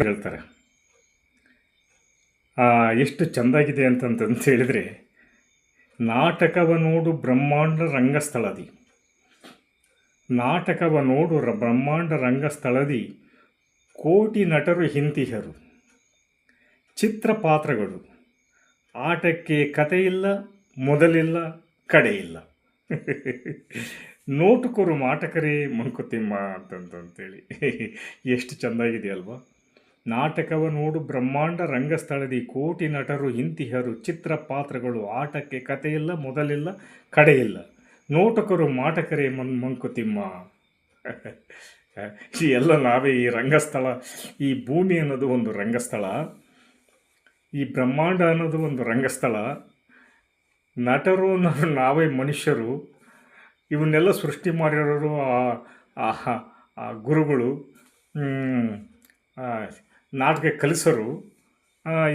ಹೇಳ್ತಾರೆ. ಎಷ್ಟು ಚೆಂದಾಗಿದೆ ಅಂತಂತಂತ ಹೇಳಿದರೆ, ನಾಟಕವ ನೋಡು ಬ್ರಹ್ಮಾಂಡ ರಂಗಸ್ಥಳದಿ. ನಾಟಕವ ನೋಡು ರ ಬ್ರಹ್ಮಾಂಡ ರಂಗಸ್ಥಳದಿ, ಕೋಟಿ ನಟರು ಹಿಂತಿಹರು. ಚಿತ್ರ ಪಾತ್ರಗಳು, ಆಟಕ್ಕೆ ಕತೆ ಇಲ್ಲ ಮೊದಲಿಲ್ಲ ಕಡೆ ಇಲ್ಲ ನೋಟುಕರು ಮಾಟಕರೇ ಮಂಕುತಿಮ್ಮ ಅಂತಂತಂತೇಳಿ ಎಷ್ಟು ಚೆಂದಾಗಿದೆ ಅಲ್ವಾ? ನಾಟಕವ ನೋಡು ಬ್ರಹ್ಮಾಂಡ ರಂಗಸ್ಥಳದಿ ಕೋಟಿ ನಟರು ಇಂತಿಹರು ಚಿತ್ರ ಪಾತ್ರಗಳು, ಆಟಕ್ಕೆ ಕಥೆಯಿಲ್ಲ, ಮೊದಲಿಲ್ಲ, ಕಡೆಯಿಲ್ಲ. ನೋಟಕರು ಮಾಟಕರೇ ಮನ್ ಮಂಕುತಿಮ್ಮ. ಈ ಎಲ್ಲ ನಾವೇ ಈ ರಂಗಸ್ಥಳ, ಈ ಭೂಮಿ ಅನ್ನೋದು ಒಂದು ರಂಗಸ್ಥಳ. ಈ ಬ್ರಹ್ಮಾಂಡ ಅನ್ನೋದು ಒಂದು ರಂಗಸ್ಥಳ. ನಟರು ಅನ್ನೋರು ನಾವೇ ಮನುಷ್ಯರು. ಇವನ್ನೆಲ್ಲ ಸೃಷ್ಟಿ ಮಾಡಿರೋರು ಆ- ಗುರುಗಳು. ನಾಟಕ ಕಲಿಸರು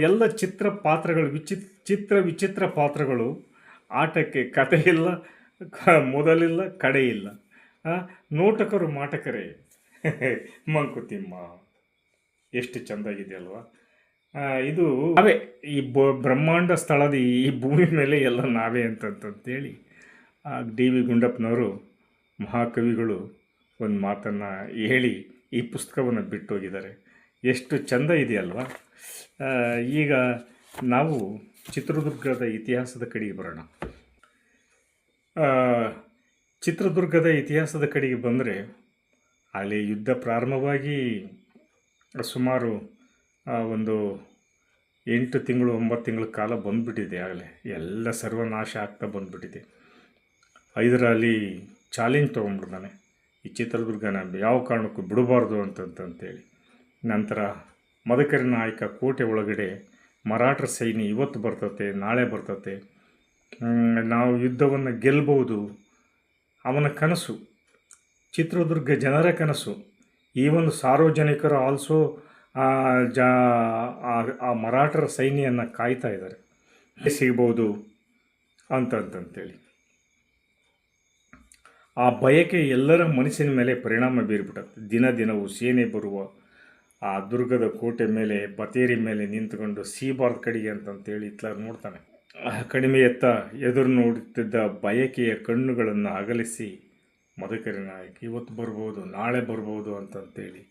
ಎಲ್ಲ ಚಿತ್ರ ಪಾತ್ರಗಳು ವಿಚಿತ್ ಚಿತ್ರ ವಿಚಿತ್ರ ಪಾತ್ರಗಳು, ಆಟಕ್ಕೆ ಕತೆ ಇಲ್ಲ, ಕ- ಮೊದಲಿಲ್ಲ, ಕಡೆ ಇಲ್ಲ. ನೋಟಕರು ಮಾಟಕರೇ. ಮಂಕುತಿಮ್ಮ, ಎಷ್ಟು ಚೆಂದಾಗಿದೆ ಅಲ್ವಾ ಇದು ನಾವೇ ಈ ಬ್ರಹ್ಮಾಂಡ ಸ್ಥಳದ ಈ ಭೂಮಿ ಮೇಲೆ ಎಲ್ಲ ನಾವೇ ಅಂತಂತಂತೇಳಿ ಡಿ ವಿ ಗುಂಡಪ್ಪನವರು ಮಹಾಕವಿಗಳು ಒಂದು ಮಾತನ್ನು ಹೇಳಿ ಈ ಪುಸ್ತಕವನ್ನು ಬಿಟ್ಟೋಗಿದ್ದಾರೆ. ಎಷ್ಟು ಚಂದ ಇದೆಯಲ್ವಾ? ಈಗ ನಾವು ಚಿತ್ರದುರ್ಗದ ಇತಿಹಾಸದ ಕಡೆಗೆ ಬರೋಣ. ಚಿತ್ರದುರ್ಗದ ಇತಿಹಾಸದ ಕಡೆಗೆ ಬಂದರೆ ಅಲ್ಲಿ ಯುದ್ಧ ಪ್ರಾರಂಭವಾಗಿ ಸುಮಾರು ಒಂದು ಎಂಟು ತಿಂಗಳು, ಒಂಬತ್ತು ತಿಂಗಳ ಕಾಲ ಬಂದುಬಿಟ್ಟಿದೆ ಆಗಲೇ. ಎಲ್ಲ ಸರ್ವನಾಶ ಆಗ್ತಾ ಬಂದುಬಿಟ್ಟಿದೆ. ಐದರಲ್ಲಿ ಚಾಲೆಂಜ್ ತೊಗೊಂಡ್ಬಿಡ್ತಾನೆ ಈ ಚಿತ್ರದುರ್ಗನ. ಯಾವ ಕಾರಣಕ್ಕೂ ಬಿಡಬಾರ್ದು ಅಂತಂತಂತೇಳಿ ನಂತರ ಮದಕರಿ ನಾಯಕ ಕೋಟೆ ಒಳಗಡೆ ಮರಾಠರ ಸೈನ್ಯ ಇವತ್ತು ಬರ್ತತೆ, ನಾಳೆ ಬರ್ತತೆ. ನಾವು ಯುದ್ಧವನ್ನು ಗೆಲ್ಲಬಹುದು ಅವನ ಕನಸು, ಚಿತ್ರದುರ್ಗ ಜನರ ಕನಸು, ಈ ಒಂದು ಸಾರ್ವಜನಿಕರು ಆಲ್ಸೋ ಜಾ, ಆ- ಮರಾಠರ ಸೈನ್ಯವನ್ನು ಕಾಯ್ತಾ ಇದ್ದಾರೆ. ಸಿಗ್ಬೋದು ಅಂತಂತಂತೇಳಿ ಆ ಬಯಕೆ ಎಲ್ಲರ ಮನಸ್ಸಿನ ಮೇಲೆ ಪರಿಣಾಮ ಬೀರ್ಬಿಟ್ಟತ್ತೆ ದಿನ ದಿನವೂ ಸೇನೆ ಬರುವ ಆ ದುರ್ಗದ ಕೋಟೆ ಮೇಲೆ, ಬತೇರಿ ಮೇಲೆ ನಿಂತ್ಕೊಂಡು ಸೀಬಾರ್ದ ಕಡೆಗೆ ಅಂತಂತೇಳಿ ಇತ್ತಲಾಗ ನೋಡ್ತಾನೆ. ಆ ಕಡಿಮೆ ಎತ್ತ ಎದುರು ನೋಡುತ್ತಿದ್ದ ಬಯಕೆಯ ಕಣ್ಣುಗಳನ್ನು ಅಗಲಿಸಿ ಮದಕರಿ ನಾಯಕ, ಇವತ್ತು ಬರ್ಬೋದು, ನಾಳೆ ಬರ್ಬೋದು ಅಂತಂತೇಳಿ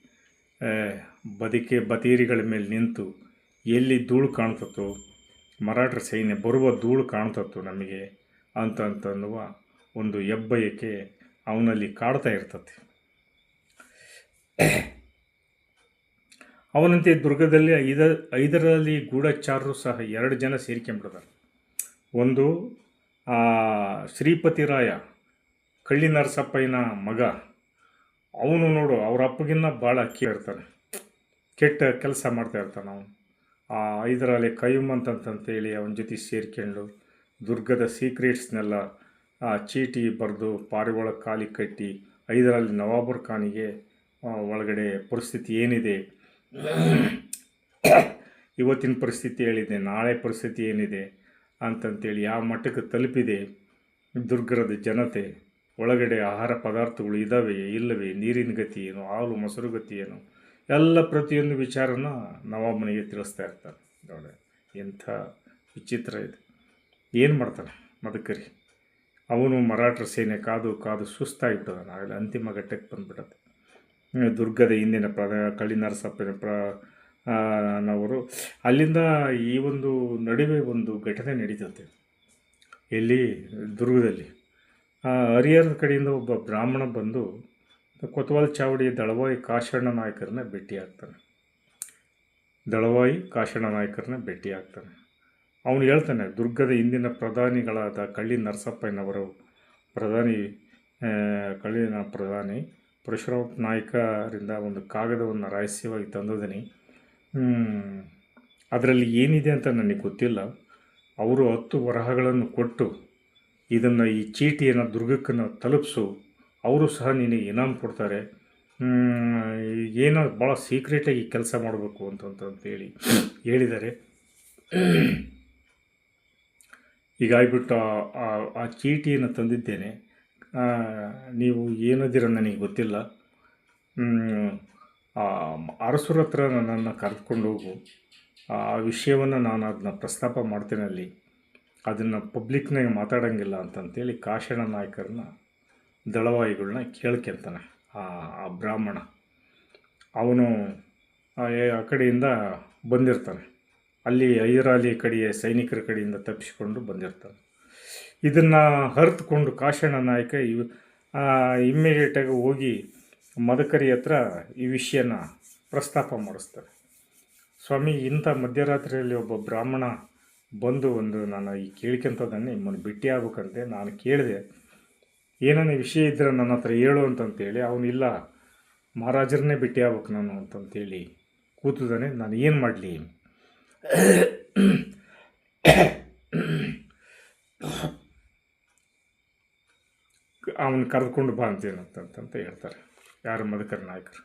ಬದುಕೆ ಬತೀರಿಗಳ ಮೇಲೆ ನಿಂತು ಎಲ್ಲಿ ಧೂಳು ಕಾಣ್ತತ್ತೋ, ಮರಾಠರ ಸೈನ್ಯ ಬರುವ ಧೂಳು ಕಾಣ್ತತ್ತೋ ನಮಗೆ ಅಂತ ಅಂತನ್ನುವ ಒಂದು ಹೆಬ್ಬಯಕೆ ಅವನಲ್ಲಿ ಕಾಡ್ತಾ ಇರ್ತದೆ ಅವನಂತೆ ದುರ್ಗದಲ್ಲಿ ಐದ, ಐದರಲ್ಲಿ ಗೂಢಚಾರರು ಸಹ ಎರಡು ಜನ ಸೇರಿಕೊಂಡ್ಬಿಡ್ತಾರೆ ಒಂದು ಶ್ರೀಪತಿ ಶ್ರೀಪತಿರಾಯ ಕಳ್ಳಿ ನರಸಪ್ಪಯ್ಯನ ಮಗ. ಅವನು ನೋಡು, ಅವ್ರ ಅಪ್ಪಗಿನ್ನ ಭಾಳ ಅಕ್ಕಿ ಇರ್ತಾರೆ ಕೆಟ್ಟ ಕೆಲಸ ಮಾಡ್ತಾ ಇರ್ತಾನೆ ಅವನು. ಆ ಐದರಲ್ಲಿ ಕೈಮ್ ಅಂತಂತಂತೇಳಿ ಅವನ ಜೊತೆ ಸೇರ್ಕೊಂಡು ದುರ್ಗದ ಸೀಕ್ರೆಟ್ಸ್ನೆಲ್ಲ ಚೀಟಿ ಬರೆದು ಪಾರಿವಾಳ ಕಾಲಿ ಕಟ್ಟಿ ಐದರಲ್ಲಿ ನವಾಬರ್ ಖಾನಿಗೆ ಒಳಗಡೆ ಪರಿಸ್ಥಿತಿ ಏನಿದೆ ಇವತ್ತಿನ ಪರಿಸ್ಥಿತಿ ಹೇಳಿದೆ ನಾಳೆ ಪರಿಸ್ಥಿತಿ ಏನಿದೆ ಅಂತಂತೇಳಿ ಯಾವ ಮಟ್ಟಕ್ಕೆ ತಲುಪಿದೆ ದುರ್ಗರದ ಜನತೆ ಒಳಗಡೆ ಆಹಾರ ಪದಾರ್ಥಗಳು ಇದ್ದಾವೆ ಇಲ್ಲವೇ ನೀರಿನ ಗತಿ ಏನು ಹಾಲು ಮೊಸರು ಗತಿ ಏನು ಎಲ್ಲ ಪ್ರತಿಯೊಂದು ವಿಚಾರನ ನವಾಬನಿಗೆ ತಿಳಿಸ್ತಾ ಇರ್ತಾರೆ. ನೋಡಿ ಎಂಥ ವಿಚಿತ್ರ ಇದೆ. ಏನು ಮಾಡ್ತಾನೆ? ಮದಕರಿ ಅವನು ಮರಾಠರ ಸೇನೆ ಕಾದು ಕಾದು ಸುಸ್ತಾಗಿಬಿಟ್ಟದ ಆಗಲೇ ಅಂತಿಮ ಘಟ್ಟಕ್ಕೆ ಹ್ಮ್, ದುರ್ಗದ ಹಿಂದಿನ ಪ್ರ, ಕಳ್ಳಿನರಸಪ್ಪನ ಪ್ರ ನವರು. ಅಲ್ಲಿಂದ ಈ ಒಂದು ನಡುವೆ ಒಂದು ಘಟನೆ ನಡೀತದೆ. ಎಲ್ಲಿ? ದುರ್ಗದಲ್ಲಿ. ಹರಿಹರ ಕಡೆಯಿಂದ ಒಬ್ಬ ಬ್ರಾಹ್ಮಣ ಬಂದು ಕೊತ್ವಾಲ್ ಚಾವಡಿ ದಳವಾಯಿ ಕಾಶಣ್ಣ ನಾಯಕರನ್ನ ಭೇಟಿ ಆಗ್ತಾನೆ ದಳವಾಯಿ ಕಾಶಣ್ಣ ನಾಯಕರನ್ನ ಭೇಟಿ ಆಗ್ತಾನೆ ಅವನು ಹೇಳ್ತಾನೆ, ದುರ್ಗದ ಹಿಂದಿನ ಪ್ರಧಾನಿಗಳಾದ ಕಳ್ಳಿ ನರಸಪ್ಪಯ್ಯನವರು ಪ್ರಧಾನಿ ಕಳ್ಳಿನ ಪ್ರಧಾನಿ ಪರಶುರಾಮ ನಾಯಕರಿಂದ ಒಂದು ಕಾಗದವನ್ನು ರಹಸ್ಯವಾಗಿ ತಂದಿದ್ದೀನಿ ಅದರಲ್ಲಿ ಏನಿದೆ ಅಂತ ನನಗೆ ಗೊತ್ತಿಲ್ಲ. ಅವರು ಹತ್ತು ಬರಹಗಳನ್ನು ಕೊಟ್ಟು ಇದನ್ನು ಈ ಚೀಟಿಯನ್ನು ದುರ್ಗಕ್ಕನ್ನು ತಲುಪಿಸು, ಅವರು ಸಹ ನಿನಗೆ ಇನಾಮ್ ಕೊಡ್ತಾರೆ. ಏನೋ ಭಾಳ ಸೀಕ್ರೆಟಾಗಿ ಕೆಲಸ ಮಾಡಬೇಕು ಅಂತಂತಂತೇಳಿ ಹೇಳಿದ್ದಾರೆ. ಹೀಗಾಗ್ಬಿಟ್ಟು ಆ- ಚೀಟಿಯನ್ನು ತಂದಿದ್ದೇನೆ. ನೀವು ಏನಿದ್ದೀರ ನನಗೆ ಗೊತ್ತಿಲ್ಲ. ಅರಸರ ಹತ್ರ ನನ್ನನ್ನು ಕರೆದುಕೊಂಡು ಹೋಗು. ಆ ವಿಷಯವನ್ನು ನಾನು ಅದನ್ನ ಪ್ರಸ್ತಾಪ ಮಾಡ್ತೇನೆ ಅಲ್ಲಿ. ಅದನ್ನು ಪಬ್ಲಿಕ್ನಾಗೆ ಮಾತಾಡೋಂಗಿಲ್ಲ ಅಂತಂತೇಳಿ ಕಾಶಣ ನಾಯಕರನ್ನ ದಳವಾಯಿಗಳನ್ನ ಕೇಳ್ಕೊಂತಾನೆ ಆ ಬ್ರಾಹ್ಮಣ. ಅವನು, ಆ ಕಡೆಯಿಂದ ಬಂದಿರ್ತಾನೆ. ಅಲ್ಲಿ ಐರಾಲಿ ಕಡೆಯ ಸೈನಿಕರ ಕಡೆಯಿಂದ ತಪ್ಪಿಸಿಕೊಂಡು ಬಂದಿರ್ತಾನೆ. ಇದನ್ನು ಹರಿದುಕೊಂಡು ಕಾಶಣ್ಣ ನಾಯಕ ಇವ್ ಇಮ್ಮಿಡಿಯೇಟಾಗಿ ಹೋಗಿ ಮದಕರಿ ಹತ್ರ ಈ ವಿಷಯನ ಪ್ರಸ್ತಾಪ ಮಾಡಿಸ್ತಾರೆ. ಸ್ವಾಮಿ, ಇಂಥ ಮಧ್ಯರಾತ್ರಿಯಲ್ಲಿ ಒಬ್ಬ ಬ್ರಾಹ್ಮಣ ಬಂದು ಒಂದು ನಾನು ಈ ಕೇಳ್ಕೊಂತದನ್ನೇ ನಿಮ್ಮನ್ನು ಭೇಟಿ ಆಗ್ಬೇಕಂತೆ ನಾನು ಕೇಳಿದೆ. ಏನನ್ನ ವಿಷಯ ಇದ್ದರೆ ನನ್ನ ಹತ್ರ ಹೇಳು ಅಂತಂತೇಳಿ ಅವನು ಇಲ್ಲ ಮಹಾರಾಜರನ್ನೇ ಭೇಟಿ ಆಗ್ಬೇಕು ನಾನು ಅಂತಂತೇಳಿ ಕೂತಿದ್ದಾನೆ ನಾನು ಏನು ಮಾಡಲಿ? ಅವನು ಕರೆದುಕೊಂಡು ಬಾ ಅಂತೇನಂತಂತ ಹೇಳ್ತಾರೆ. ಯಾರು ಮಧುಕರ್ ನಾಯಕರು?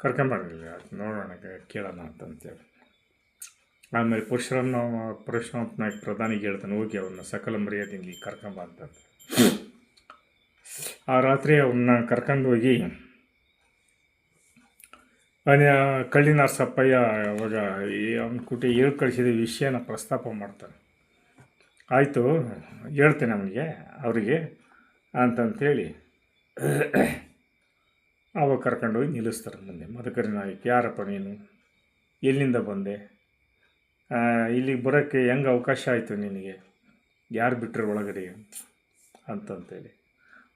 ಕರ್ಕೊಂಬರಲಿಲ್ಲ ನೋಡೋಣ ಕೇಳೋಣ ಅಂತಂತೇಳಿ ಆಮೇಲೆ ಪರಶುರಾಮ್ ಪುರುಷರಾಮ್ ನಾಯಕ್ ಪ್ರಧಾನಿಗೆ ಹೇಳ್ತಾನೆ, ಹೋಗಿ ಅವನ್ನ ಸಕಲ ಮರ್ಯಾದೆಯಲ್ಲಿ ಕರ್ಕೊಂಬ ಅಂತ. ಆ ರಾತ್ರಿ ಅವನ್ನ ಕರ್ಕೊಂಡು ಹೋಗಿ, ಅವನ ಕಳ್ಳಿನ ಸಪ್ಪಯ್ಯ ಅವಾಗ ಅವನ ಕುಟಿ ಹೇಳಿ ಕಳಿಸಿದ ವಿಷಯನ ಪ್ರಸ್ತಾಪ ಮಾಡ್ತಾನೆ. ಆಯಿತು, ಹೇಳ್ತೇನೆ ಅವನಿಗೆ, ಅವರಿಗೆ. ಅಂತಂತೇಳಿ ಅವಾಗ ಕರ್ಕೊಂಡೋಗಿ ನಿಲ್ಲಿಸ್ತಾರೆ ಮುಂದೆ ಮಧುಕರಿ ನಾಯಕ್, ಯಾರಪ್ಪ ನೀನು? ಎಲ್ಲಿಂದ ಬಂದೆ? ಇಲ್ಲಿಗೆ ಬರೋಕ್ಕೆ ಹೆಂಗೆ ಅವಕಾಶ ಆಯಿತು ನಿನಗೆ? ಯಾರು ಬಿಟ್ಟರು ಒಳಗಡೆ ಅಂತಂತೇಳಿ.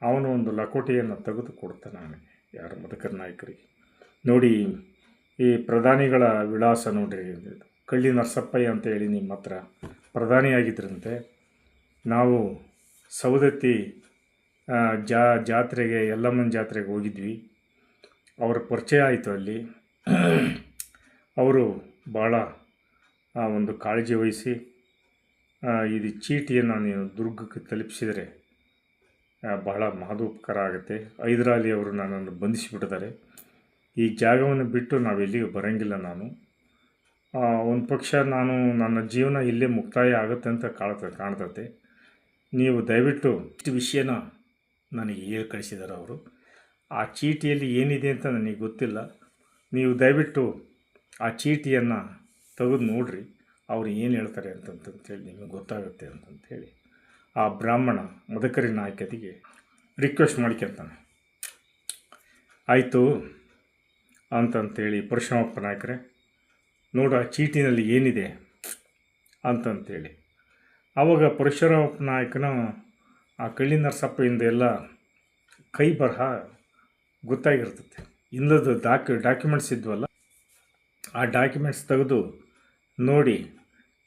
ಅವನು ಒಂದು ಲಕೋಟೆಯನ್ನು ತೆಗೆದು ಕೊಡ್ತಾನೆ ನನಗೆ ಯಾರು ಮಧುಕರ್ ನಾಯಕರಿಗೆ. ನೋಡಿ, ಈ ಪ್ರಧಾನಿಗಳ ವಿಳಾಸ ನೋಡಿರಿ. ಕಳ್ಳಿ ನರಸಪ್ಪಯ್ಯ ಅಂತ ಹೇಳಿ ನಿಮ್ಮ ಹತ್ರ ಪ್ರಧಾನಿಯಾಗಿದ್ದರಂತೆ ನಾವು ಸವದತ್ತಿ ಜಾ, ಜಾತ್ರೆಗೆ, ಯಲ್ಲಮ್ಮನ ಜಾತ್ರೆಗೆ ಹೋಗಿದ್ವಿ. ಅವರ ಪರಿಚಯ ಆಯಿತು ಅಲ್ಲಿ. ಅವರು ಭಾಳ ಒಂದು ಕಾಳಜಿ ವಹಿಸಿ ಇದು ಚೀಟಿಯನ್ನು ನೀನು ದುರ್ಗಕ್ಕೆ ತಲುಪಿಸಿದರೆ ಬಹಳ ಮಹದೋಪಕಾರ ಆಗುತ್ತೆ. ಹೈದರಾಲಿ ಅವರು ನನ್ನನ್ನು ಬಂಧಿಸಿಬಿಟ್ಟಿದ್ದಾರೆ. ಈ ಜಾಗವನ್ನು ಬಿಟ್ಟು ನಾವೆಲ್ಲಿಗೂ ಬರೋಂಗಿಲ್ಲ ನಾನು. ಒಂದು ಪಕ್ಷ ನಾನು ನನ್ನ ಜೀವನ ಇಲ್ಲೇ ಮುಕ್ತಾಯ ಆಗುತ್ತೆ ಅಂತ ಕಾಣ್ತ ಕಾಣ್ತತೆ. ನೀವು ದಯವಿಟ್ಟು ಇಷ್ಟು ವಿಷಯನ ನನಗೆ ಹೇಳಿ ಕಳಿಸಿದ್ದಾರೆ ಅವರು. ಆ ಚೀಟಿಯಲ್ಲಿ ಏನಿದೆ ಅಂತ ನನಗೆ ಗೊತ್ತಿಲ್ಲ. ನೀವು ದಯವಿಟ್ಟು ಆ ಚೀಟಿಯನ್ನು ತೆಗೆದು ನೋಡ್ರಿ. ಅವ್ರು ಏನು ಹೇಳ್ತಾರೆ ಅಂತಂತಂತೇಳಿ ನಿಮಗೆ ಗೊತ್ತಾಗುತ್ತೆ ಅಂತಂತೇಳಿ ಆ ಬ್ರಾಹ್ಮಣ ಮದಕರಿ ನಾಯಕರಿಗೆ ರಿಕ್ವೆಸ್ಟ್ ಮಾಡ್ಕೊಂತಾನೆ. ಆಯಿತು ಅಂತಂತೇಳಿ ಪರಶುರಾಮಪ್ಪ ನಾಯಕರೇ, ನೋಡು ಆ ಚೀಟಿನಲ್ಲಿ ಏನಿದೆ ಅಂತಂತೇಳಿ. ಆವಾಗ ಪರಶುರಾಮಪ್ಪ ನಾಯಕನ ಆ ಕಳ್ಳಿ ನರಸಪ್ಪಯಿಂದ ಎಲ್ಲ ಕೈ ಬರಹ ಗೊತ್ತಾಗಿರ್ತದೆ. ಇಲ್ಲದ ಡಾಕ್ಯು ಡಾಕ್ಯುಮೆಂಟ್ಸ್ ಇದ್ವಲ್ಲ, ಆ ಡಾಕ್ಯುಮೆಂಟ್ಸ್ ತೆಗೆದು ನೋಡಿ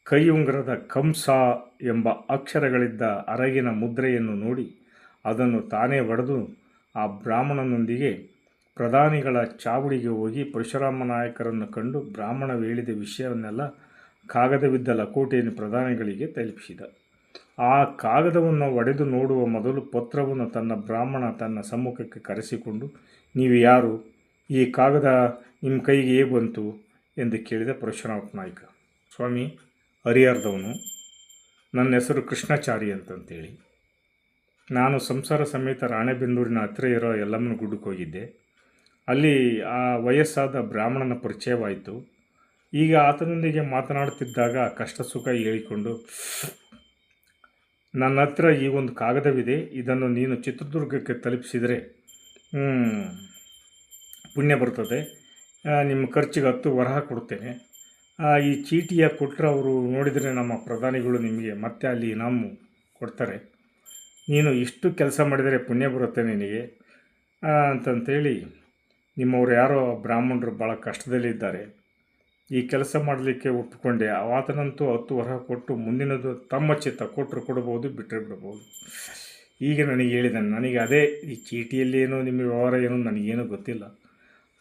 ಕೈ ಉಂಗುರದ ಕಂಸ ಎಂಬ ಅಕ್ಷರಗಳಿದ್ದ ಅರಗಿನ ಮುದ್ರೆಯನ್ನು ನೋಡಿ ಅದನ್ನು ತಾನೇ ಒಡೆದು ಆ ಬ್ರಾಹ್ಮಣನೊಂದಿಗೆ ಪ್ರಧಾನಿಗಳ ಚಾವಡಿಗೆ ಹೋಗಿ ಪರಶುರಾಮ ನಾಯಕರನ್ನು ಕಂಡು ಬ್ರಾಹ್ಮಣ ಹೇಳಿದ ವಿಷಯವನ್ನೆಲ್ಲ ಕಾಗದವಿದ್ದ ಲಕೋಟೆಯನ್ನು ಪ್ರಧಾನಿಗಳಿಗೆ ತಲುಪಿಸಿದ. ಆ ಕಾಗದವನ್ನು ಒಡೆದು ನೋಡುವ ಮೊದಲು ಪತ್ರವನ್ನು ತನ್ನ ಬ್ರಾಹ್ಮಣ ತನ್ನ ಸಮ್ಮುಖಕ್ಕೆ ಕರೆಸಿಕೊಂಡು, ನೀವು ಯಾರು? ಈ ಕಾಗದ ನಿಮ್ಮ ಕೈಗೆ ಹೇಗೆ ಬಂತು? ಎಂದು ಕೇಳಿದ ಪರಶುರಾಮ ನಾಯ್ಕ. ಸ್ವಾಮಿ ಹರಿಹರದವನು ನನ್ನ ಹೆಸರು ಕೃಷ್ಣಾಚಾರಿ ಅಂತಂತೇಳಿ. ನಾನು ಸಂಸಾರ ಸಮೇತ ರಾಣೆಬೆನ್ನೂರಿನ ಹತ್ತಿರ ಇರೋ ಎಲ್ಲಮ್ಮನ ಗುಡ್ಡಕ್ಕೆ ಹೋಗಿದ್ದೆ. ಅಲ್ಲಿ ಆ ವಯಸ್ಸಾದ ಬ್ರಾಹ್ಮಣನ ಪರಿಚಯವಾಯಿತು. ಈಗ ಆತನೊಂದಿಗೆ ಮಾತನಾಡುತ್ತಿದ್ದಾಗ ಕಷ್ಟ ಸುಖ ಹೇಳಿಕೊಂಡು ನನ್ನ ಹತ್ರ ಈ ಒಂದು ಕಾಗದವಿದೆ. ಇದನ್ನು ನೀನು ಚಿತ್ರದುರ್ಗಕ್ಕೆ ತಲುಪಿಸಿದರೆ ಪುಣ್ಯ ಬರ್ತದೆ. ನಿಮ್ಮ ಖರ್ಚಿಗೆ ಹತ್ತು ವರಹ ಕೊಡ್ತೇನೆ. ಈ ಚೀಟಿಯ ಕೊಟ್ಟರೆ ಅವರು ನೋಡಿದರೆ ನಮ್ಮ ಪ್ರಧಾನಿಗಳು ನಿಮಗೆ ಮತ್ತೆ ಅಲ್ಲಿ ಇನಾಮು ಕೊಡ್ತಾರೆ. ನೀನು ಇಷ್ಟು ಕೆಲಸ ಮಾಡಿದರೆ ಪುಣ್ಯ ಬರುತ್ತೆ ನಿನಗೆ. ಅಂತಂಥೇಳಿ ನಿಮ್ಮವ್ರು ಯಾರೋ ಬ್ರಾಹ್ಮಣರು ಭಾಳ ಕಷ್ಟದಲ್ಲಿದ್ದಾರೆ. ಈ ಕೆಲಸ ಮಾಡಲಿಕ್ಕೆ ಒಪ್ಪಿಕೊಂಡೆ. ಆತನಂತೂ ಹತ್ತು ವರ್ಷ ಕೊಟ್ಟು ಮುಂದಿನದು ತಮ್ಮ ಚಿತ್ತ ಕೊಟ್ಟರು ಕೊಡ್ಬೋದು ಬಿಟ್ಟರೆ ಬಿಡಬಹುದು ಈಗ ನನಗೆ ಹೇಳಿದ್ದಾನೆ ನನಗೆ ಅದೇ ಈ ಚೀಟಿಯಲ್ಲಿ ಏನೋ ನಿಮ್ಮ ವ್ಯವಹಾರ ಏನೋ ನನಗೇನೂ ಗೊತ್ತಿಲ್ಲ.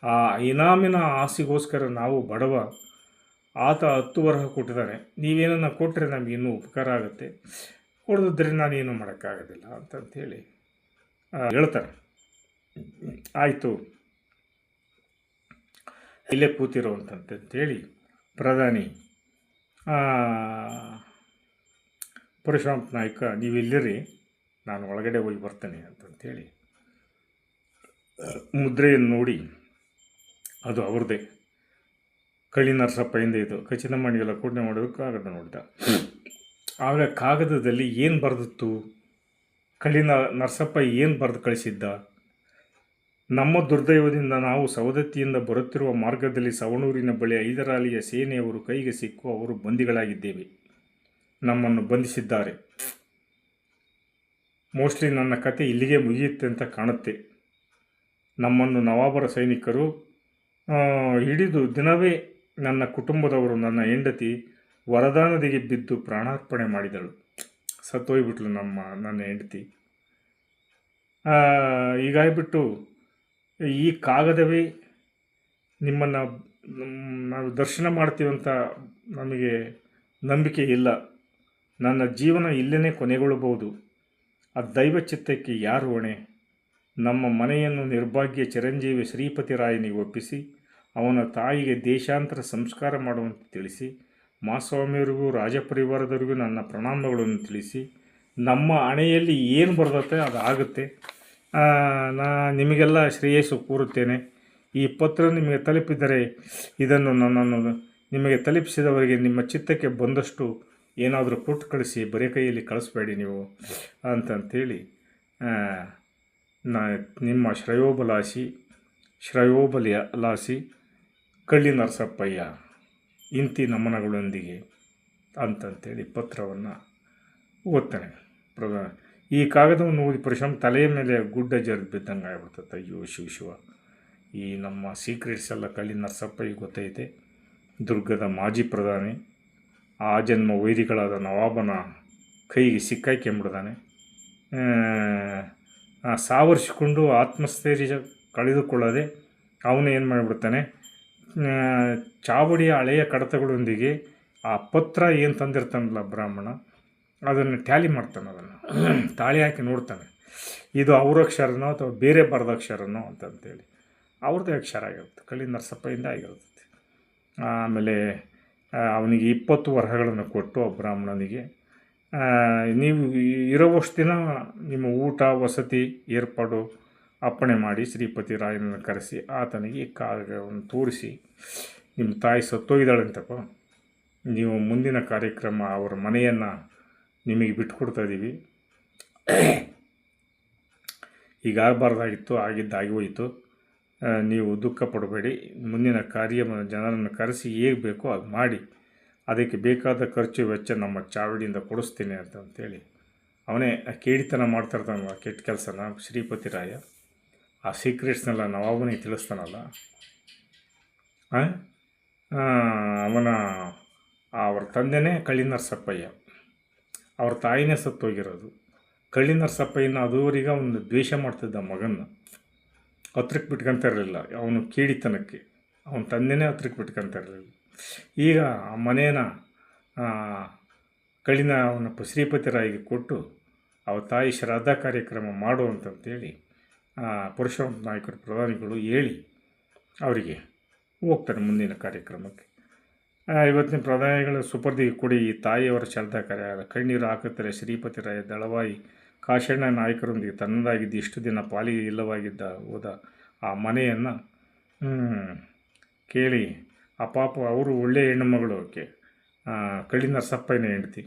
ಆ ಇನಾಮಿನ ಆಸೆಗೋಸ್ಕರ ನಾವು ಬಡವ, ಆತ ಹತ್ತು ವರ ಕೊಟ್ಟಿದ್ದಾನೆ ನೀವೇನನ್ನು ಕೊಟ್ಟರೆ ನಮಗೆ ಇನ್ನೂ ಉಪಕಾರ ಆಗುತ್ತೆ. ಕೊಡದಿದ್ದರೆ ನಾನೇನು ಮಾಡೋಕ್ಕಾಗೋದಿಲ್ಲ ಅಂತಂಥೇಳಿ ಹೇಳ್ತಾರೆ. ಆಯಿತು. ಇಲ್ಲೇ ಕೂತಿರುವಂಥದ್ದು ಅಂತೇಳಿ ಪ್ರಧಾನಿ ಪರಶುರಾಮ್ ನಾಯ್ಕ, ನೀವು ಇಲ್ಲಿರಿ, ನಾನು ಒಳಗಡೆ ಹೋಗಿ ಬರ್ತೇನೆ ಅಂತಂಥೇಳಿ ಮುದ್ರೆಯನ್ನು ನೋಡಿ, ಅದು ಅವ್ರದ್ದೇ. ನರಸಪ್ಪ ಹಿಂದೆ ಇದು ಖಚಿತ ಮಾಡಿಗೆಲ್ಲ ಕೂಡನೆ ಮಾಡೋದು ಕಾಗದ ನೋಡಿದ ಆಗ ಕಾಗದದಲ್ಲಿ ಏನು ಬರೆದಿತ್ತು? ಕಳಿ ನರಸಪ್ಪ ಏನು ಬರೆದು ಕಳಿಸಿದ್ದ? ನಮ್ಮ ದುರ್ದೈವದಿಂದ ನಾವು ಸವದತ್ತಿಯಿಂದ ಬರುತ್ತಿರುವ ಮಾರ್ಗದಲ್ಲಿ ಸವಣೂರಿನ ಬಳಿ ಐದರಾಲಿಯ ಸೇನೆಯವರು ಕೈಗೆ ಸಿಕ್ಕು ಅವರು ಬಂದಿಗಳಾಗಿದ್ದೇವೆ. ನಮ್ಮನ್ನು ಬಂಧಿಸಿದ್ದಾರೆ. ಮೋಸ್ಟ್ಲಿ ನನ್ನ ಕತೆ ಇಲ್ಲಿಗೆ ಮುಗಿಯುತ್ತೆ ಅಂತ ಕಾಣುತ್ತೆ. ನಮ್ಮನ್ನು ನವಾಬರ ಸೈನಿಕರು ಹಿಡಿದು ದಿನವೇ ನನ್ನ ಕುಟುಂಬದವರು ನನ್ನ ಹೆಂಡತಿ ವರದಾನದಿಗೆ ಬಿದ್ದು ಪ್ರಾಣಾರ್ಪಣೆ ಮಾಡಿದಳು. ಸತ್ತೋಯ್ಬಿಟ್ಲು ನಮ್ಮ, ನನ್ನ ಹೆಂಡತಿ. ಹೀಗಾಗ್ಬಿಟ್ಟು ಈ ಕಾಗದವೇ ನಿಮ್ಮನ್ನು ನಾವು ದರ್ಶನ ಮಾಡ್ತೀವಂತ ನಮಗೆ ನಂಬಿಕೆ ಇಲ್ಲ. ನನ್ನ ಜೀವನ ಇಲ್ಲೇ ಕೊನೆಗೊಳ್ಳಬಹುದು. ಆ ದೈವ ಚಿತ್ತಕ್ಕೆ ಯಾರು ಹೊಣೆ? ನಮ್ಮ ಮನೆಯನ್ನು ನಿರ್ಭಾಗ್ಯ ಚಿರಂಜೀವಿ ಶ್ರೀಪತಿ ರಾಯನಿಗೆ ಒಪ್ಪಿಸಿ, ಅವನ ತಾಯಿಗೆ ದೇಶಾಂತರ ಸಂಸ್ಕಾರ ಮಾಡುವಂತೆ ತಿಳಿಸಿ, ಮಾಸ್ವಾಮಿಯವರಿಗೂ ರಾಜಪರಿವಾರದವರಿಗೂ ನನ್ನ ಪ್ರಣಾಮಗಳನ್ನು ತಿಳಿಸಿ, ನಮ್ಮ ಹಣೆಯಲ್ಲಿ ಏನು ಬರ್ದತ್ತೆ ಅದು ಆಗುತ್ತೆ. ನಾ ನಿಮಗೆಲ್ಲ ಶ್ರೇಯಸ್ಸು ಕೂರುತ್ತೇನೆ. ಈ ಪತ್ರ ನಿಮಗೆ ತಲುಪಿದರೆ ಇದನ್ನು ನನ್ನನ್ನು ನಿಮಗೆ ತಲುಪಿಸಿದವರಿಗೆ ನಿಮ್ಮ ಚಿತ್ತಕ್ಕೆ ಬಂದಷ್ಟು ಏನಾದರೂ ಕೊಟ್ಟು ಕಳಿಸಿ, ಬರೀ ಕೈಯಲ್ಲಿ ಕಳಿಸ್ಬೇಡಿ ನೀವು ಅಂತಂಥೇಳಿ ನಾ ನಿಮ್ಮ ಶ್ರಯೋಬಲಾಸಿ ಶ್ರೇಯೋಬಲಿಯ ಲಾಸಿ ಕಳ್ಳಿ ನರಸಪ್ಪಯ್ಯ ಇಂತಿ ನಮನಗಳೊಂದಿಗೆ ಅಂತಂಥೇಳಿ ಪತ್ರವನ್ನು ಓದ್ತಾನೆ. ಪ್ರಭಾ ಈ ಕಾಗದವನ್ನು ಓದಿ ಪರಿಶ್ರಮ, ತಲೆಯ ಮೇಲೆ ಗುಡ್ಡ ಜರಿದು ಬಿದ್ದಂಗೆ ಆಗ್ಬಿಡ್ತದೆ ಅಯ್ಯೋ, ಶಿವ ಶಿವ. ಈ ನಮ್ಮ ಸೀಕ್ರೆಟ್ಸ್ ಎಲ್ಲ ಕಳಿ ನರಸಪ್ಪ ಈಗ ಗೊತ್ತೈತೆ. ದುರ್ಗದ ಮಾಜಿ ಪ್ರಧಾನಿ, ಆ ಜನ್ಮ ವೈರಿಗಳಾದ ನವಾಬನ ಕೈಗೆ ಸಿಕ್ಕಾಕೊಂಬಿಡ್ದಾನೆ ಸಾವರಿಸಿಕೊಂಡು ಆತ್ಮಸ್ಥೈರ್ಯ ಕಳೆದುಕೊಳ್ಳದೆ ಅವನು ಏನು ಮಾಡಿಬಿಡ್ತಾನೆ? ಚಾವಡಿಯ ಹಳೆಯ ಕಡತಗಳೊಂದಿಗೆ ಆ ಪತ್ರ ಏನು ತಂದಿರ್ತಾನಲ್ಲ ಬ್ರಾಹ್ಮಣ? ಅದನ್ನು ಟ್ಯಾಲಿ ಮಾಡ್ತಾನೆ ಅದನ್ನು. ತಾಳಿ ಹಾಕಿ ನೋಡ್ತಾನೆ. ಇದು ಅವ್ರ ಅಕ್ಷರನೋ ಅಥವಾ ಬೇರೆ ಬರೆದ ಅಕ್ಷರನೋ ಅಂತಂತೇಳಿ. ಅವ್ರದ್ದೇ ಅಕ್ಷರ ಆಗಿರುತ್ತೆ. ಕಳಿ ನರಸಪ್ಪಯಿಂದ ಆಗಿರುತ್ತೆ. ಆಮೇಲೆ ಅವನಿಗೆ ಇಪ್ಪತ್ತು ವರ್ಹಗಳನ್ನು ಕೊಟ್ಟು ಆ ಬ್ರಾಹ್ಮಣನಿಗೆ. ನೀವು ಇರೋವಷ್ಟು ದಿನ ನಿಮ್ಮ ಊಟ, ವಸತಿ ಏರ್ಪಾಡು ಅಪ್ಪಣೆ ಮಾಡಿ ಶ್ರೀಪತಿ ರಾಯನನ್ನು ಕರೆಸಿ ಆತನಿಗೆ ಕಾರ್ಯವನ್ನು ತೋರಿಸಿ ನಿಮ್ಮ ತಾಯಿ ಸತ್ತೋಗಿದ್ದಾಳಂತಪ್ಪ. ನೀವು ಮುಂದಿನ ಕಾರ್ಯಕ್ರಮ ಅವರ ಮನೆಯನ್ನು ನಿಮಗೆ ಬಿಟ್ಕೊಡ್ತಾ ಇದ್ದೀವಿ. ಈಗ ಆಗಬಾರ್ದಾಗಿತ್ತು ಆಗಿದ್ದಾಗಿ ಹೋಯಿತು. ನೀವು ದುಃಖ ಪಡಬೇಡಿ. ಮುಂದಿನ ಕಾರ್ಯ ಜನರನ್ನು ಕರೆಸಿ ಹೇಗೆ ಬೇಕೋ ಅದು ಮಾಡಿ. ಅದಕ್ಕೆ ಬೇಕಾದ ಖರ್ಚು ವೆಚ್ಚ ನಮ್ಮ ಚಾವಡಿಯಿಂದ ಕೊಡಿಸ್ತೀನಿ ಅಂತ ಅಂತೇಳಿ. ಅವನೇ ಕೇಡಿತನ ಮಾಡ್ತಾ ಕೆಟ್ಟ ಕೆಲಸನ, ಶ್ರೀಪತಿ ರಾಯ. ಆ ಸೀಕ್ರೆಟ್ಸ್ನೆಲ್ಲ ನವಾಬನಿಗೆ ತಿಳಿಸ್ತಾನಲ್ಲ. ಅವನ ಅವರ ತಂದೆನೇ ಕಳಿನರ್ಸಪ್ಪಯ್ಯ ನರಸಪ್ಪಯ್ಯ ಅವ್ರ ತಾಯಿನೇ ಸತ್ತೋಗಿರೋದು. ಕಳ್ಳಿ ನರಸಪ್ಪಯ್ಯನ ಅದುವರೆಗೆ ಅವನು ದ್ವೇಷ ಮಾಡ್ತಿದ್ದ ಮಗನ್ನ ಹತ್ರಕ್ಕೆ ಬಿಟ್ಕೊಂತ ಇರಲಿಲ್ಲ. ಅವನು ಕೀಡಿತನಕ್ಕೆ. ಅವನ ತಂದೆನೇ ಹತ್ರಕ್ಕೆ ಬಿಟ್ಕೊಂತ ಇರಲಿಲ್ಲ. ಈಗ ಆ ಮನೇನ ಕಳ್ಳಿನ ಅವನ ಶ್ರೀಪತಿ ರಾಯಿಗೆ ಕೊಟ್ಟು ಅವ ತಾಯಿ ಶ್ರಾದ್ದ ಕಾರ್ಯಕ್ರಮ ಮಾಡು ಅಂತಂತೇಳಿ ಪರಶುರಾಮ ನಾಯಕರು, ಪ್ರಧಾನಿಗಳು ಹೇಳಿ, ಅವರಿಗೆ ಹೋಗ್ತಾರೆ ಮುಂದಿನ ಕಾರ್ಯಕ್ರಮಕ್ಕೆ. ಇವತ್ತಿನ ಪ್ರಧಾನಿಗಳ ಸುಪರ್ದಿಗೆ ಕೊಡಿ ಈ ತಾಯಿಯವರ ಕಾರ್ಯ. ಕಣ್ಣೀರು ಹಾಕುತ್ತಾರೆ ಶ್ರೀಪತಿ ರಾಯ ದಳವಾಯಿ. ಕಾಶಣ್ಣ ನಾಯಕರೊಂದಿಗೆ ತನ್ನದಾಗಿದ್ದು ಇಷ್ಟು ದಿನ ಪಾಲಿಗೆ ಇಲ್ಲವಾಗಿದ್ದ ಹೋದ ಆ ಮನೆಯನ್ನು ಕೇಳಿ ಆ ಪಾಪ ಅವರು ಒಳ್ಳೆಯ ಹೆಣ್ಣುಮಗಳು ಓಕೆ ಆ, ಕಳ್ಳಿ ನರಸಪ್ಪನ ಹೆಂಡತಿ.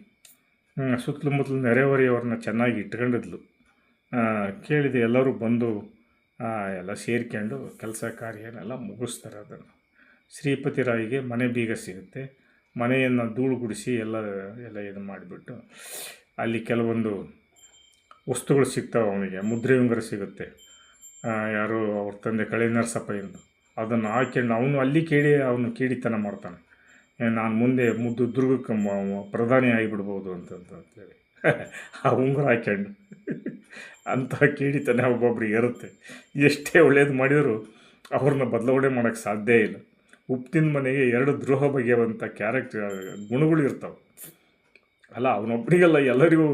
ಸುತ್ತಲೂ ಮುತ್ತಲು ನೆರೆಹೊರೆಯವ್ರನ್ನ ಚೆನ್ನಾಗಿ ಇಟ್ಕೊಂಡಿದ್ಲು. ಕೇಳಿದೆ ಎಲ್ಲರೂ ಬಂದು ಎಲ್ಲ ಸೇರ್ಕೊಂಡು ಕೆಲಸ ಕಾರ್ಯನೆಲ್ಲ ಮುಗಿಸ್ತಾರೆ ಅದನ್ನು. ಶ್ರೀಪತಿ ರಾಯಿಗೆ ಮನೆ ಬೀಗ ಸಿಗುತ್ತೆ. ಮನೆಯನ್ನು ಧೂಳು ಗುಡಿಸಿ ಎಲ್ಲ ಎಲ್ಲ ಇದು ಮಾಡಿಬಿಟ್ಟು ಅಲ್ಲಿ ಕೆಲವೊಂದು ವಸ್ತುಗಳು ಸಿಗ್ತಾವೆ ಅವನಿಗೆ. ಮುದ್ರೆ ಉಂಗುರ ಸಿಗುತ್ತೆ. ಯಾರು ಅವ್ರ ತಂದೆ ಕಳೆ ನರಸಪ್ಪಯಿಂದ ಅದನ್ನು ಹಾಕೊಂಡು ಅವನು ಅಲ್ಲಿ ಕೇಳಿ, ಅವನು ಕೇಡಿತನ ಮಾಡ್ತಾನೆ. ನಾನು ಮುಂದೆ ಮುದ್ದು ದುರ್ಗಕ್ಕೆ ಪ್ರಧಾನಿ ಆಗಿಬಿಡ್ಬೋದು ಅಂತಂತ ಅಂತೇಳಿ ಆ ಉಂಗುರ ಹಾಕ್ಯಂಡು ಅಂತ ಕೇಳಿತಾನೆ ಒಬ್ಬೊಬ್ರಿಗೆ ಇರುತ್ತೆ ಎಷ್ಟೇ ಒಳ್ಳೇದು ಮಾಡಿದರೂ ಅವ್ರನ್ನ ಬದಲಾವಣೆ ಮಾಡೋಕ್ಕೆ ಸಾಧ್ಯ ಇಲ್ಲ. ಉಪ್ಪಿನ ಮನೆಗೆ ಎರಡು ದ್ರೋಹ ಬಗೆಯುವಂಥ ಕ್ಯಾರೆಕ್ಟರ್ ಗುಣಗಳು ಇರ್ತವೆ. ಅಲ್ಲ ಅವನೊಬ್ಬರಿಗೆಲ್ಲ ಎಲ್ಲರಿಗೂ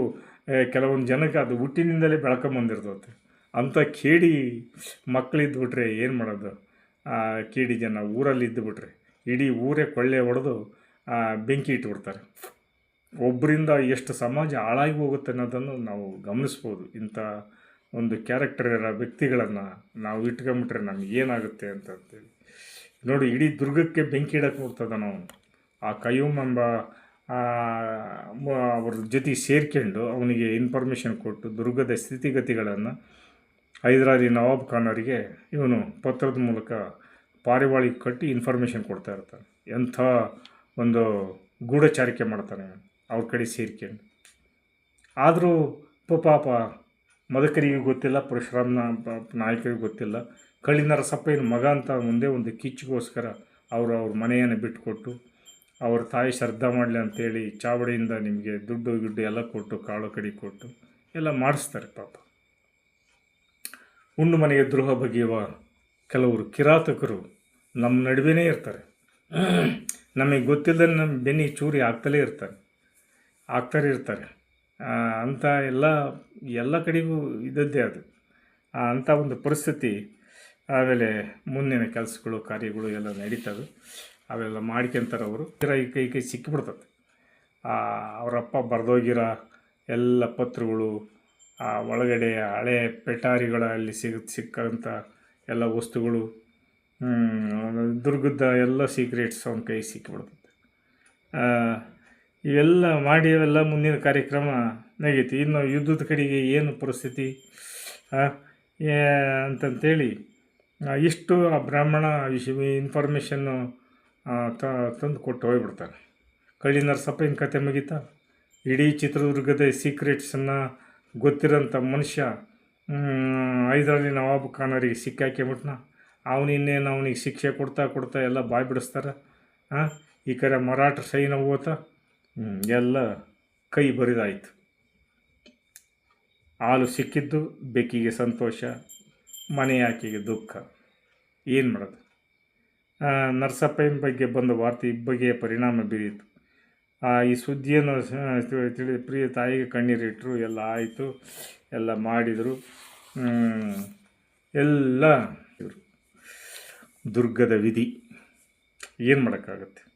ಕೆಲವೊಂದು ಜನಕ್ಕೆ ಅದು ಹುಟ್ಟಿನಿಂದಲೇ ಬೆಳ್ಕೊಂಬಂದಿರ್ತದೆ ಅಂಥ ಕೇಡಿ ಮಕ್ಕಳಿದ್ಬಿಟ್ರೆ ಏನು ಮಾಡೋದು? ಆ ಕೇಡಿ ಜನ ಊರಲ್ಲಿ ಇದ್ದುಬಿಟ್ರೆ ಇಡೀ ಊರೇ ಕೊಳ್ಳೆ ಹೊಡೆದು ಬೆಂಕಿ ಇಟ್ಬಿಡ್ತಾರೆ. ಒಬ್ಬರಿಂದ ಎಷ್ಟು ಸಮಾಜ ಹಾಳಾಗಿ ಹೋಗುತ್ತೆ ಅನ್ನೋದನ್ನು ನಾವು ಗಮನಿಸ್ಬೋದು. ಇಂಥ ಒಂದು ಕ್ಯಾರೆಕ್ಟರ್ ಇರೋ ವ್ಯಕ್ತಿಗಳನ್ನು ನಾವು ಇಟ್ಕೊಂಬಿಟ್ರೆ ನಮ್ಗೆ ಏನಾಗುತ್ತೆ ಅಂತ ಅಂತೇಳಿ. ನೋಡಿ, ಇಡೀ ದುರ್ಗಕ್ಕೆ ಬೆಂಕಿ ಇಡಕ್ಕೆ ನೋಡ್ತದ ಅವನು. ಆ ಕಯೂಮ್ ಎಂಬ ಅವ್ರ ಜೊತೆ ಸೇರ್ಕೊಂಡು ಅವನಿಗೆ ಇನ್ಫಾರ್ಮೇಷನ್ ಕೊಟ್ಟು ದುರ್ಗದ ಸ್ಥಿತಿಗತಿಗಳನ್ನು ಹೈದರಾಲಿ ನವಾಬ್ ಖಾನ್ ಅವರಿಗೆ ಇವನು ಪತ್ರದ ಮೂಲಕ ಪಾರಿವಾಳಿ ಕಟ್ಟಿ ಇನ್ಫಾರ್ಮೇಷನ್ ಕೊಡ್ತಾ ಇರ್ತಾನೆ. ಎಂಥ ಒಂದು ಗೂಢಚಾರಿಕೆ ಮಾಡ್ತಾನೆ ಅವ್ರ ಕಡೆ ಸೇರ್ಕೊಂಡು. ಆದರೂ ಪಾಪ ಮದಕರಿಗೆ ಗೊತ್ತಿಲ್ಲ, ಪರಶುರಾಮನ ನಾಯಕರಿಗೆ ಗೊತ್ತಿಲ್ಲ. ಕಳ್ಳಿನರಸಪ್ಪನ ಮಗ ಅಂತ ಮುಂದೆ ಒಂದು ಕಿಚ್ಚಿಗೋಸ್ಕರ ಅವರು ಅವ್ರ ಮನೆಯನ್ನು ಬಿಟ್ಟುಕೊಟ್ಟು, ಅವ್ರ ತಾಯಿ ಶ್ರದ್ಧಾ ಮಾಡಲಿ ಅಂತೇಳಿ ಚಾವಡಿಯಿಂದ ನಿಮಗೆ ದುಡ್ಡು, ಗಿಡ್ಡು ಎಲ್ಲ ಕೊಟ್ಟು, ಕಾಳು ಕಡಿ ಕೊಟ್ಟು ಎಲ್ಲ ಮಾಡಿಸ್ತಾರೆ ಪಾಪ. ಉಂಡು ಮನೆಗೆ ದ್ರೋಹ ಬಗೆಯುವ ಕೆಲವರು ಕಿರಾತಕರು ನಮ್ಮ ನಡುವೆನೇ ಇರ್ತಾರೆ. ನಮಗೆ ಗೊತ್ತಿಲ್ಲದ ನಮ್ಮ ಬೆನ್ನಿಗೆ ಚೂರಿ ಆಗ್ತಲೇ ಇರ್ತಾರೆ, ಆಗ್ತಾರೆ ಇರ್ತಾರೆ. ಅಂಥ ಎಲ್ಲ ಎಲ್ಲ ಕಡೆಗೂ ಇದ್ದದ್ದೇ ಅದು. ಅಂಥ ಒಂದು ಪರಿಸ್ಥಿತಿ ಆಮೇಲೆ ಮುಂದಿನ ಕೆಲಸಗಳು, ಕಾರ್ಯಗಳು ಎಲ್ಲ ನಡೀತವೆ. ಅವೆಲ್ಲ ಮಾಡ್ಕೊಂತಾರೆ ಅವರು ಈ ಕೈ ಕೈ ಸಿಕ್ಕಿಬಿಡ್ತದೆ. ಅವರಪ್ಪ ಬರೆದೋಗಿರೋ ಎಲ್ಲ ಪತ್ರಗಳು, ಆ, ಒಳಗಡೆ ಹಳೆ ಪೆಟಾರಿಗಳಲ್ಲಿ ಸಿಗ ಸಿಕ್ಕಂಥ ಎಲ್ಲ ವಸ್ತುಗಳು ದುರ್ಗದ ಎಲ್ಲ ಸೀಕ್ರೆಟ್ಸ್ ಅವನ ಕೈ ಸಿಕ್ಕಿಬಿಡ್ತದೆ. ಇವೆಲ್ಲ ಮಾಡಿ ಅವೆಲ್ಲ ಮುಂದಿನ ಕಾರ್ಯಕ್ರಮ ನಗೀತಿ ಇನ್ನು ಯುದ್ಧದ ಕಡೆಗೆ ಏನು ಪರಿಸ್ಥಿತಿ? ಅಂತಂತೇಳಿ ಇಷ್ಟು ಆ ಬ್ರಾಹ್ಮಣ ವಿಷಯ ಇನ್ಫಾರ್ಮೇಷನ್ನು ತಂದು ಕೊಟ್ಟು ಹೋಗ್ಬಿಡ್ತಾರೆ. ಕಳ್ಳಿ ನರಸಪ್ಪನ ಕತೆ ಮುಗೀತಾ? ಇಡೀ ಚಿತ್ರದುರ್ಗದ ಸೀಕ್ರೆಟ್ಸನ್ನು ಗೊತ್ತಿರೋಂಥ ಮನುಷ್ಯ ಐದರಲ್ಲಿ ನವಾಬ್ ಖಾನರಿಗೆ ಸಿಕ್ಕಾಕಿಬಿಟ್ನ ಅವನಿನ್ನೇನು ಅವನಿಗೆ ಶಿಕ್ಷೆ ಕೊಡ್ತಾ ಕೊಡ್ತಾ ಎಲ್ಲ ಬಾಯಿ ಬಿಡಿಸ್ತಾರೆ. ಹಾಂ ಈ ಕಡೆ ಮರಾಠ ಸೈನ್ಯ ಹೋತ ಎಲ್ಲ ಕೈ ಬರಿದಾಯಿತು. ಹಾಲು ಸಿಕ್ಕಿದ್ದು, ಬೆಕ್ಕಿಗೆ ಸಂತೋಷ ಮನೆಯಾಕೆಗೆ ದುಃಖ. ಏನು ಮಾಡೋದು? ನರಸಪ್ಪನ ಬಗ್ಗೆ ಬಂದ ವಾರ್ತೆ ಇಬ್ಬಗೆಯ ಪರಿಣಾಮ ಬೀರಿತು ಆ, ಈ ಸುದ್ದಿಯನ್ನು ತಿಳಿ- ಪ್ರಿಯ ತಾಯಿಗೆ ಕಣ್ಣೀರಿಟ್ಟರು ಎಲ್ಲ ಆಯಿತು ಎಲ್ಲ ಮಾಡಿದರು. ಎಲ್ಲ ದುರ್ಗದ ವಿಧಿ. ಏನು ಮಾಡೋಕ್ಕಾಗತ್ತೆ?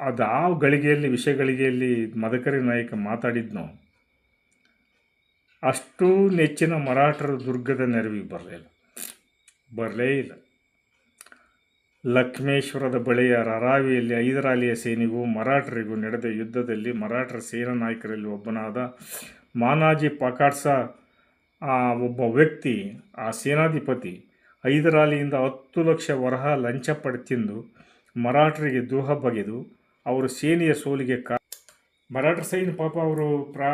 ಅದು ಆ ಗಳಿಗೆಯಲ್ಲಿ ವಿಷಯಗಳಿಗೆಯಲ್ಲಿ ಮದಕರಿ ನಾಯಕ ಮಾತಾಡಿದ್ನೋ? ಅಷ್ಟು ನೆಚ್ಚಿನ ಮರಾಠರ ದುರ್ಗದ ನೆರವಿಗೆ ಬರಲಿಲ್ಲ ಬರಲೇ ಇಲ್ಲ. ಲಕ್ಷ್ಮೇಶ್ವರದ ಬಳಿಯ ರರಾವಿಯಲ್ಲಿ ಐದರಾಲಿಯ ಸೇನೆಗೂ ಮರಾಠರಿಗೂ ನಡೆದ ಯುದ್ಧದಲ್ಲಿ ಮರಾಠರ ಸೇನಾ ನಾಯಕರಲ್ಲಿ ಒಬ್ಬನಾದ ಮಾನಾಜಿ ಪಾಕಾಡ್ಸ, ಆ ಒಬ್ಬ ವ್ಯಕ್ತಿ, ಆ ಸೇನಾಧಿಪತಿ ಐದರಾಲಿಯಿಂದ ಹತ್ತು ಲಕ್ಷ ವರಹ ಲಂಚ ಪಡೆ ತಿಂದು ಮರಾಠರಿಗೆ ದ್ರೋಹ ಬಗೆದು ಅವರು ಸೇನೆಯ ಸೋಲಿಗೆ ಕಾ ಮರಾಠರ ಸೈನ್ಯ ಪಾಪ ಅವರು ಪ್ರಾ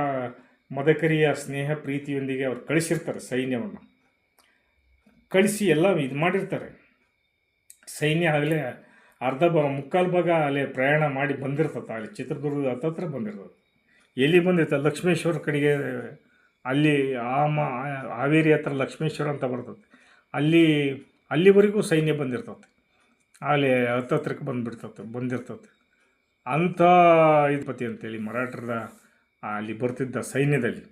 ಮದಕರಿಯ ಸ್ನೇಹ ಪ್ರೀತಿಯೊಂದಿಗೆ ಅವ್ರು ಕಳಿಸಿರ್ತಾರೆ ಸೈನ್ಯವನ್ನು. ಕಳಿಸಿ ಎಲ್ಲ ಇದು ಮಾಡಿರ್ತಾರೆ. ಸೈನ್ಯ ಆಗಲೇ ಅರ್ಧ ಬ ಮುಕ್ಕಾಲು ಭಾಗ ಅಲ್ಲಿ ಪ್ರಯಾಣ ಮಾಡಿ ಬಂದಿರ್ತದೆ. ಅಲ್ಲಿ ಚಿತ್ರದುರ್ಗದ ಹತ್ತತ್ರ ಬಂದಿರ್ತದೆ. ಎಲ್ಲಿ ಬಂದಿರ್ತದೆ? ಲಕ್ಷ್ಮೇಶ್ವರ ಕಡೆಗೆ ಅಲ್ಲಿ ಆಮ, ಹಾವೇರಿ ಹತ್ರ ಲಕ್ಷ್ಮೇಶ್ವರ ಅಂತ ಬರ್ತದೆ. ಅಲ್ಲಿ, ಅಲ್ಲಿವರೆಗೂ ಸೈನ್ಯ ಬಂದಿರ್ತದೆ. ಅಲ್ಲಿ ಹತ್ತತ್ರಕ್ಕೆ ಬಂದುಬಿಡ್ತದೆ, ಬಂದಿರ್ತದೆ. ಅಂಥ ಇದ್ಪತಿ ಅಂತೇಳಿ ಮರಾಠರ ಅಲ್ಲಿ ಬರ್ತಿದ್ದ ಸೈನ್ಯದಲ್ಲಿ.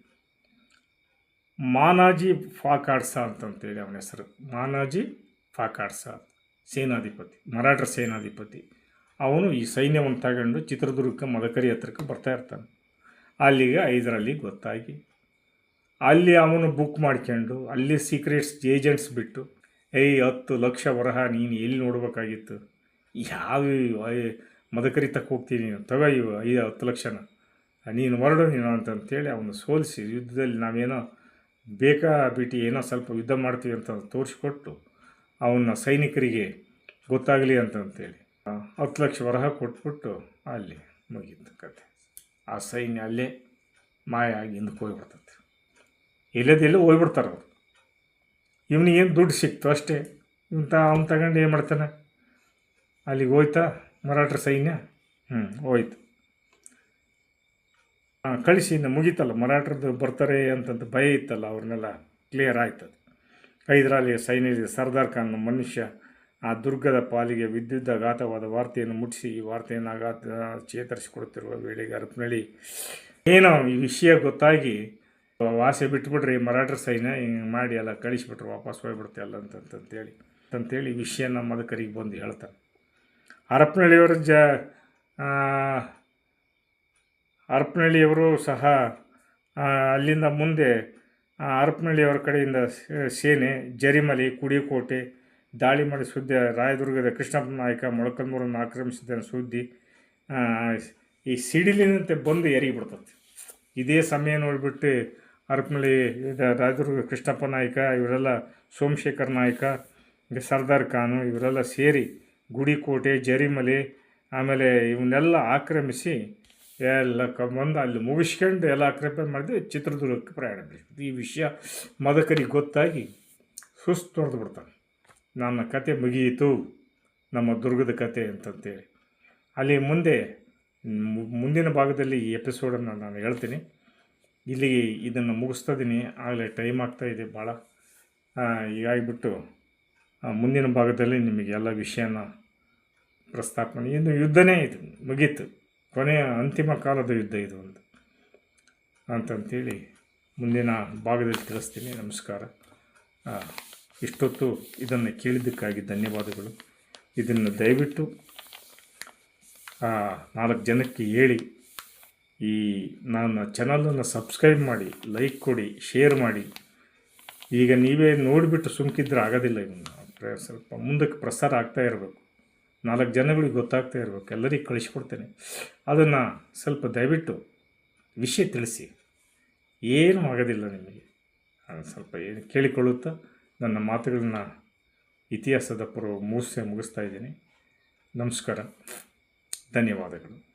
ಮಾನಾಜಿ ಫಾಕಾಡ್ಸ ಅಂತಂತೇಳಿ ಅವನ ಹೆಸರು. ಮಾನಾಜಿ ಫಾಕಾಡ್ಸ, ಸೇನಾಧಿಪತಿ, ಮರಾಠರ ಸೇನಾಧಿಪತಿ. ಅವನು ಈ ಸೈನ್ಯವನ್ನು ತಗೊಂಡು ಚಿತ್ರದುರ್ಗಕ್ಕೆ ಮದಕರಿ ಹತ್ರಕ್ಕೆ ಬರ್ತಾ ಇರ್ತಾನೆ. ಅಲ್ಲಿಗೆ ಐದರಲ್ಲಿ ಗೊತ್ತಾಗಿ. ಅಲ್ಲಿ ಅವನು ಬುಕ್ ಮಾಡ್ಕೊಂಡು, ಅಲ್ಲಿ ಸೀಕ್ರೆಟ್ಸ್ ಏಜೆಂಟ್ಸ್ ಬಿಟ್ಟು, ಏಯ್, ಹತ್ತು ಲಕ್ಷ ವರಹ ನೀನು ಎಲ್ಲಿ ನೋಡಬೇಕಾಗಿತ್ತು? ಯಾವ ಮದಕರಿ ತಕ್ಕ ಹೋಗ್ತೀನಿ, ತಗೋ ಇವು, ಐದು, ಹತ್ತು ಲಕ್ಷನ. ನೀನು ಹೊರಡು ನೀನು ಅಂತಂತೇಳಿ ಅವನು ಸೋಲಿಸಿ ಯುದ್ಧದಲ್ಲಿ ನಾವೇನೋ ಬೇಕಾ ಬಿಟ್ಟು ಏನೋ ಸ್ವಲ್ಪ ಯುದ್ಧ ಮಾಡ್ತೀವಿ ಅಂತ ತೋರಿಸಿಕೊಟ್ಟು ಅವನ್ನ ಸೈನಿಕರಿಗೆ ಗೊತ್ತಾಗಲಿ ಅಂತಂತೇಳಿ. ಹತ್ತು ಲಕ್ಷ ವರಹ ಕೊಟ್ಬಿಟ್ಟು ಅಲ್ಲಿ ಮುಗಿದ ಕತೆ. ಆ ಸೈನ್ಯ ಅಲ್ಲೇ ಮಾಯ ಆಗಿ ಹಿಂದಕ್ಕೆ ಹೋಗ್ಬಿಡ್ತದೆ ಎಲ್ಲದೆಲ್ಲೋ ಹೋಗ್ಬಿಡ್ತಾರೆ ಅವರು. ಇವನಿಗೇನು ದುಡ್ಡು ಸಿಕ್ತು ಅಷ್ಟೇ. ಇಂಥ ಅವ್ನು ತಗೊಂಡು ಏನು ಮಾಡ್ತಾನೆ? ಅಲ್ಲಿಗೆ ಹೋಯ್ತಾ ಮರಾಠರ ಸೈನ್ಯ? ಹ್ಞೂ ಹೋಯ್ತು. ಕಳಿಸಿ, ಇನ್ನು ಮುಗೀತಲ್ಲ, ಮರಾಠರದ್ದು ಬರ್ತಾರೆ ಅಂತಂತ ಭಯ ಇತ್ತಲ್ಲ, ಅವ್ರನ್ನೆಲ್ಲ ಕ್ಲಿಯರ್ ಆಯ್ತದೆ. ಹೈದರಾಲಿಯ ಸೈನ್ಯದ ಸರ್ದಾರ್ ಖಾನ್ ಮನುಷ್ಯ, ಆ ದುರ್ಗದ ಪಾಲಿಗೆ ವಿದ್ಯುದ್ದಾಘಾತವಾದ ವಾರ್ತೆಯನ್ನು ಮುಟ್ಟಿಸಿ, ಈ ವಾರ್ತೆಯನ್ನು ಆಘಾತ ಚೇತರಿಸಿಕೊಡುತ್ತಿರುವ ವೇಳೆಗೆ ಅರಪನಳ್ಳಿ ಏನೋ ಈ ವಿಷಯ ಗೊತ್ತಾಗಿ ವಾಸೆ ಬಿಟ್ಬಿಟ್ರಿ ಮರಾಠರ ಸೈನ್ಯ ಹಿಂಗೆ ಮಾಡಿ ಎಲ್ಲ ಕಳಿಸ್ಬಿಟ್ರು ವಾಪಸ್ ಹೋಗ್ಬಿಡುತ್ತೆ ಎಲ್ಲ ಅಂತಂತಂತೇಳಿ ಅಂತಂತೇಳಿ ನಮ್ಮ ಮದಕರಿಗೆ ಬಂದು ಹೇಳ್ತಾರೆ. ಹರಪನಹಳ್ಳಿಯವರು ಜ ಹರಪನಹಳ್ಳಿಯವರು ಸಹ ಅಲ್ಲಿಂದ ಮುಂದೆ ಹರಪನಹಳ್ಳಿಯವರ ಕಡೆಯಿಂದ ಸೇನೆ, ಜರಿಮಲಿ ಕುಡಿಕೋಟೆ ದಾಳಿ ಮಾಡಿ ಸುದ್ದಿ ರಾಯದುರ್ಗದ ಕೃಷ್ಣಪ್ಪ ನಾಯಕ ಮೊಳಕಲ್ಮೂರನ್ನು ಆಕ್ರಮಿಸಿದ ಸುದ್ದಿ ಈ ಸಿಡಿಲಿನಂತೆ ಬಂದು ಎರಿಗಿ ಬಿಡ್ತದೆ ಇದೇ ಸಮಯ ನೋಡಿಬಿಟ್ಟು ಹರಪನಹಳ್ಳಿ ರಾಯದುರ್ಗ ಕೃಷ್ಣಪ್ಪ ನಾಯಕ, ಇವರೆಲ್ಲ ಸೋಮಶೇಖರ್ ನಾಯಕ ಸರ್ದಾರ್ ಖಾನು, ಇವರೆಲ್ಲ ಸೇರಿ ಗುಡಿಕೋಟೆ, ಜರಿಮಲೆ, ಆಮೇಲೆ ಇವನ್ನೆಲ್ಲ ಆಕ್ರಮಿಸಿ ಎಲ್ಲ ಕಂಬಂದು ಅಲ್ಲಿ ಮುಗಿಸ್ಕೊಂಡು ಎಲ್ಲ ಆಕ್ರಮಣ ಮಾಡಿದ್ವಿ ಚಿತ್ರದುರ್ಗಕ್ಕೆ ಪ್ರಯಾಣ ಬೆಳೆಸಿದ್ರು ಈ ವಿಷಯ ಮದಕರಿಗೆ ಗೊತ್ತಾಗಿ ಸುಸ್ತು ಹೊಡೆದು ಬಿಡ್ತಾನೆ. ನನ್ನ ಕತೆ ಮುಗಿಯಿತು, ನಮ್ಮ ದುರ್ಗದ ಕತೆ ಅಂತಂತೇಳಿ. ಅಲ್ಲಿ ಮುಂದೆ ಮುಂದಿನ ಭಾಗದಲ್ಲಿ ಈ ಎಪಿಸೋಡನ್ನು ನಾನು ಹೇಳ್ತೀನಿ. ಇಲ್ಲಿಗೆ ಇದನ್ನು ಮುಗಿಸ್ತಾ ಇದ್ದೀನಿ ಆಗಲೇ ಟೈಮ್ ಆಗ್ತಾ ಇದೆ ಭಾಳ ಹೀಗಾಗಿಬಿಟ್ಟು ಮುಂದಿನ ಭಾಗದಲ್ಲಿ ನಿಮಗೆ ಎಲ್ಲ ವಿಷಯನ ಪ್ರಸ್ತಾಪನೆ ಇನ್ನು ಯುದ್ಧನೇ ಇದು ಮುಗೀತು. ಕೊನೆಯ ಅಂತಿಮ ಕಾಲದ ಯುದ್ಧ ಇದು ಒಂದು. ಅಂತಂತೇಳಿ ಮುಂದಿನ ಭಾಗದಲ್ಲಿ ತಿಳಿಸ್ತೀನಿ. ನಮಸ್ಕಾರ. ಇಷ್ಟೊತ್ತು ಇದನ್ನು ಕೇಳಿದ್ದಕ್ಕಾಗಿ ಧನ್ಯವಾದಗಳು. ಇದನ್ನು ದಯವಿಟ್ಟು ನಾಲ್ಕು ಜನಕ್ಕೆ ಹೇಳಿ, ಈ ನನ್ನ ಚಾನಲನ್ನು ಸಬ್ಸ್ಕ್ರೈಬ್ ಮಾಡಿ, ಲೈಕ್ ಕೊಡಿ, ಶೇರ್ ಮಾಡಿ. ಈಗ ನೀವೇ ನೋಡಿಬಿಟ್ಟು ಸುಮ್ಕಿದ್ರೆ ಆಗೋದಿಲ್ಲ ಇವನ್ನ ಸ್ವಲ್ಪ ಮುಂದಕ್ಕೆ ಪ್ರಸಾರ ಆಗ್ತಾ ಇರಬೇಕು. ನಾಲ್ಕು ಜನಗಳಿಗೆ ಗೊತ್ತಾಗ್ತಾ ಇರಬೇಕು. ಎಲ್ಲರಿಗೆ ಕಳಿಸ್ಕೊಡ್ತೇನೆ. ಅದನ್ನು ಸ್ವಲ್ಪ ದಯವಿಟ್ಟು ವಿಷಯ ತಿಳಿಸಿ. ಏನೂ ಆಗೋದಿಲ್ಲ ನಿಮಗೆ. ಸ್ವಲ್ಪ ಏನು ಕೇಳಿಕೊಳ್ಳುತ್ತಾ ನನ್ನ ಮಾತುಗಳನ್ನ ಇತಿಹಾಸದ ಪೂರ್ವ ಮುಗಿಸ್ತಾ ಇದ್ದೀನಿ. ನಮಸ್ಕಾರ. ಧನ್ಯವಾದಗಳು.